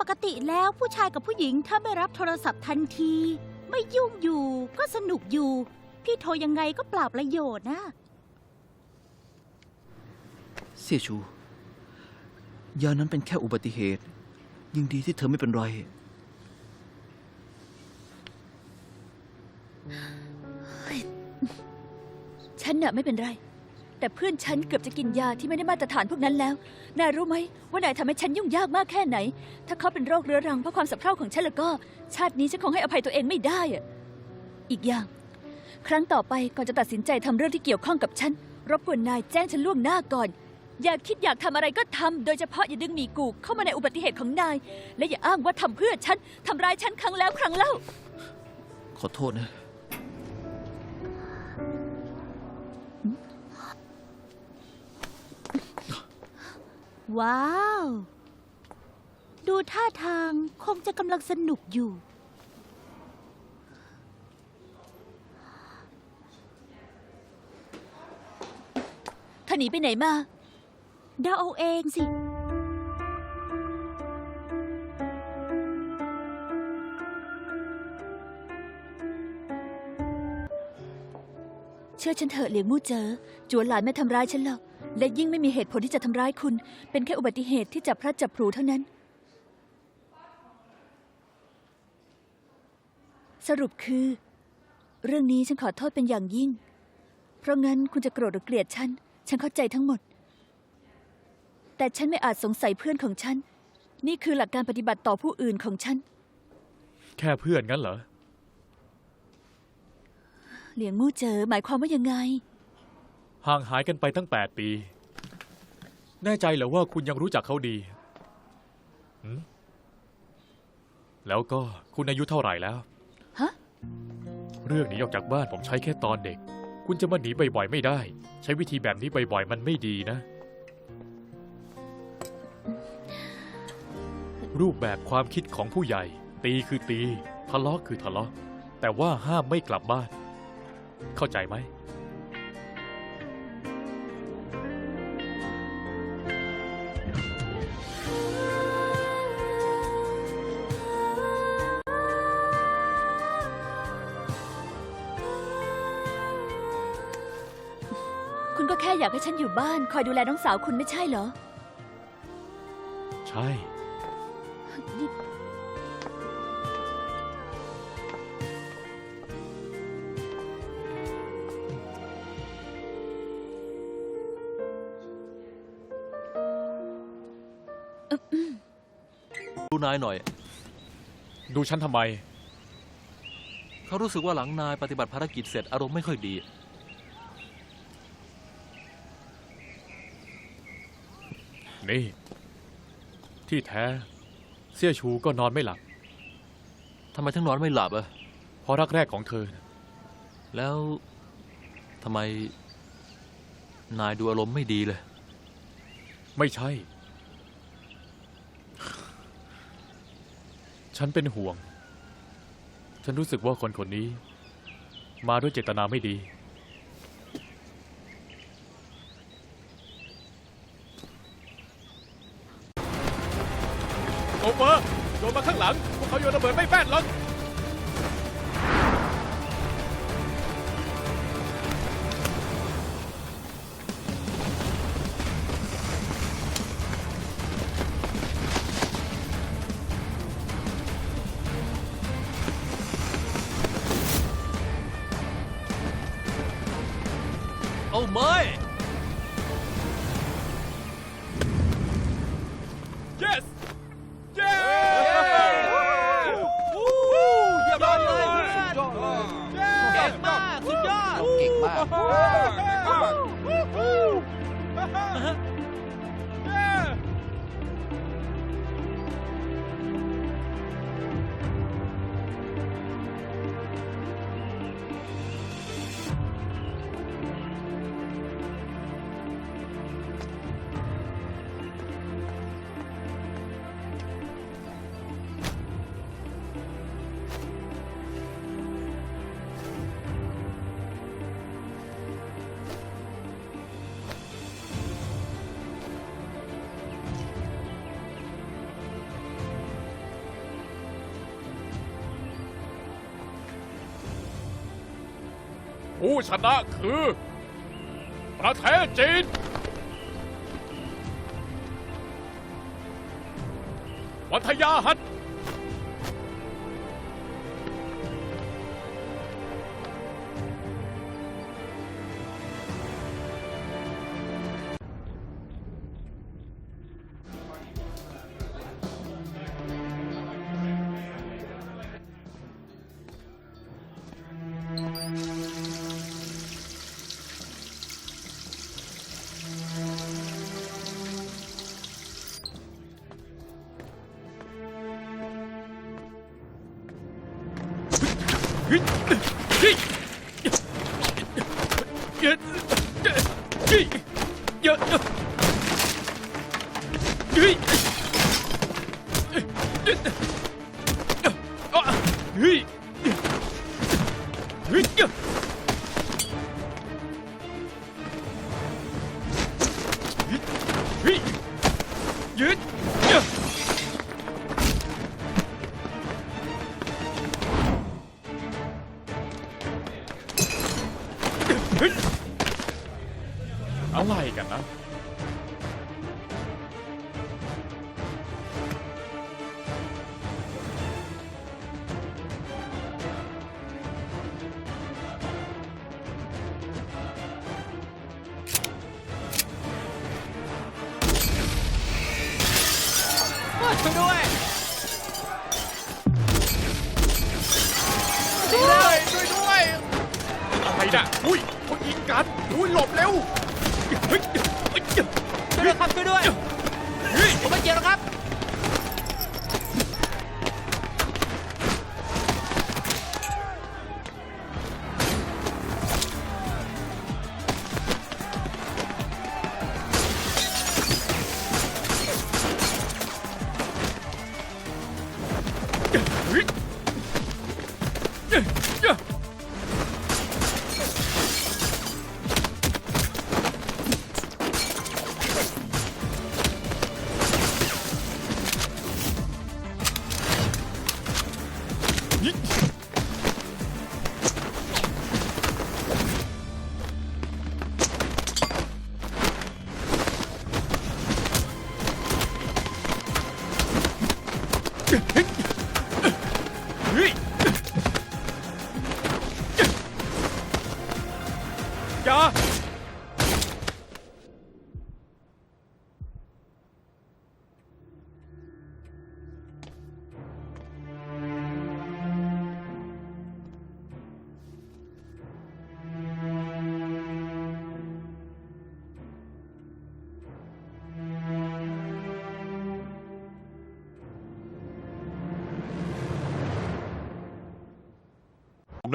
ปกติแล้วผู้ชายกับผู้หญิงถ้าไม่รับโทรศัพท์ทันที ไม่ยุ่งอยู่ก็สนุกอยู่ พี่โทรยังไงก็เปล่าประโยชน์นะเสี่ยชู ยานั้นเป็นแค่อุบัติเหตุ ยังดีที่เธอไม่เป็นไร ฉันน่ะไม่เป็นไร แต่เพื่อนฉันเกือบจะกินยาที่ไม่ได้มาตรฐานพวกนั้นแล้ว นายรู้ไหมว่านายทำให้ฉันยุ่งยากมากแค่ไหน ถ้าเขาเป็นโรคเรื้อรังเพราะความสับเพร่าของฉันแล้วก็ ชาตินี้ฉันคงให้อภัยตัวเองไม่ได้อะอีกอย่าง ครั้งต่อไปก่อนจะตัดสินใจทำเรื่องที่เกี่ยวข้องกับฉันรบกวนนายแจ้งฉันล่วงหน้าก่อน อยากคิดอยากทำอะไรก็ทำโดยเฉพาะอย่าดึงหมีกูเข้ามาในอุบัติเหตุของนาย และอย่าอ้างว่าทำเพื่อฉันทำร้ายฉันครั้งแล้วครั้งเล่า ขอโทษนะ ว้าว ดูท่าทางคงจะกำลังสนุกอยู่ เธอหนีไปไหนมาเดาเอาเองสิ เชื่อฉันเถอะเหลียงมู่เจอจวนหลานไม่ทำร้ายฉันหรอก และยิ่งไม่มีเหตุผลที่จะทำร้ายคุณ เป็นแค่อุบัติเหตุที่จับพลัดจับผลูเท่านั้น สรุปคือ เรื่องนี้ฉันขอโทษเป็นอย่างยิ่ง เพราะงั้นคุณจะโกรธหรือเกลียดฉัน ฉันเข้าใจทั้งหมด แต่ฉันไม่อาจสงสัยเพื่อนของฉัน นี่คือหลักการปฏิบัติต่อผู้อื่นของฉัน แค่เพื่อนงั้นเหรอ เหลียงมู่เจอหมายความว่ายังไง ห่างหายกันไปตั้งแปดปี แน่ใจเหรอว่าคุณยังรู้จักเขาดีหืมแล้วก็คุณอายุเท่าไหร่แล้ว ฮะ เรื่องหนีออกจากบ้านผมใช้แค่ตอนเด็ก คุณจะมาหนีบ่อยๆไม่ได้ ใช้วิธีแบบนี้บ่อยๆมันไม่ดีนะ รูปแบบความคิดของผู้ใหญ่ ตีคือตี ทะเลาะคือทะเลาะแต่ว่าห้ามไม่กลับบ้าน เข้าใจไหม ก็แค่อยากให้ฉันอยู่บ้าน คอยดูแลน้องสาวคุณไม่ใช่เหรอ ใช่ ดูนายหน่อย ดูฉันทำไม เขารู้สึกว่าหลังนายปฏิบัติภารกิจเสร็จอารมณ์ไม่ค่อยดี นี่ที่แท้ เสี่ยชูก็นอนไม่หลับทำไมทั้งนอนไม่หลับอะเพราะรักแรกของเธอน่ะแล้วทำไมนายดูอารมณ์ไม่ดีเลย ไม่ใช่ ฉันเป็นห่วง ฉันรู้สึกว่าคนคนนี้ มาด้วยเจตนาไม่ดี เปอร์โยนมาข้างหลัง พวกเขาโยนระเบิดไม่แป้นหรอกเอาไม่ เผู้ชนะคือ ประเทศจีน วัทยาหัต Hey! อะไรกันนะช่วยด้วยดีเลยช่วยด้วย อะไรน่ะอุ้ยเขายิงกัน อุ้ยหลบเร็วเฮ้ยเฮ้ย ช่วยด้วยครับช่วยด้วยเฮ้ยผมไม่เกี่ยวหรอกครับ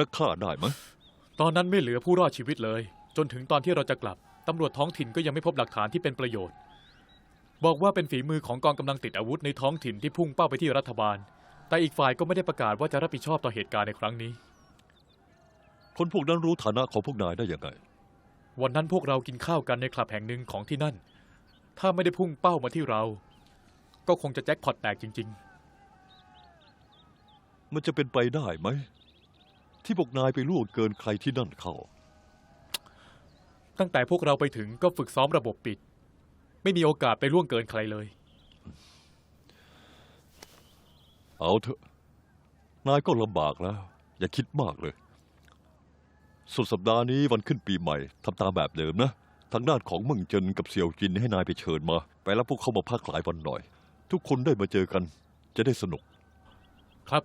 นักฆ่าได้ไหมตอนนั้นไม่เหลือผู้รอดชีวิตเลย จนถึงตอนที่เราจะกลับ ตำรวจท้องถิ่นก็ยังไม่พบหลักฐานที่เป็นประโยชน์ บอกว่าเป็นฝีมือของกองกำลังติดอาวุธในท้องถิ่นที่พุ่งเป้าไปที่รัฐบาล แต่อีกฝ่ายก็ไม่ได้ประกาศว่าจะรับผิดชอบต่อเหตุการณ์ในครั้งนี้ คนพวกนั้นรู้ฐานะของพวกนายได้ยังไง วันนั้นพวกเรากินข้าวกันในคลับแห่งหนึ่งของที่นั่น ถ้าไม่ได้พุ่งเป้ามาที่เรา ก็คงจะแจ็คพอตแตกจริงมันจะเป็นไปได้ไหม ที่พวกนายไปล่วงเกินใครที่นั่นเข้าๆตั้งแต่พวกเราไปถึงก็ฝึกซ้อมระบบปิด ไม่มีโอกาสไปล่วงเกินใครเลย เอาเถอะ นายก็ลำบากแล้ว อย่าคิดมากเลย สุดสัปดาห์นี้วันขึ้นปีใหม่ทำตามแบบเดิมนะ ทางด้านของเมึงเจินกับเสี่ยวจินให้นายไปเชิญมา ไปรับพวกเขามาพักหลายวันหน่อย ทุกคนได้มาเจอกัน จะได้สนุก ครับ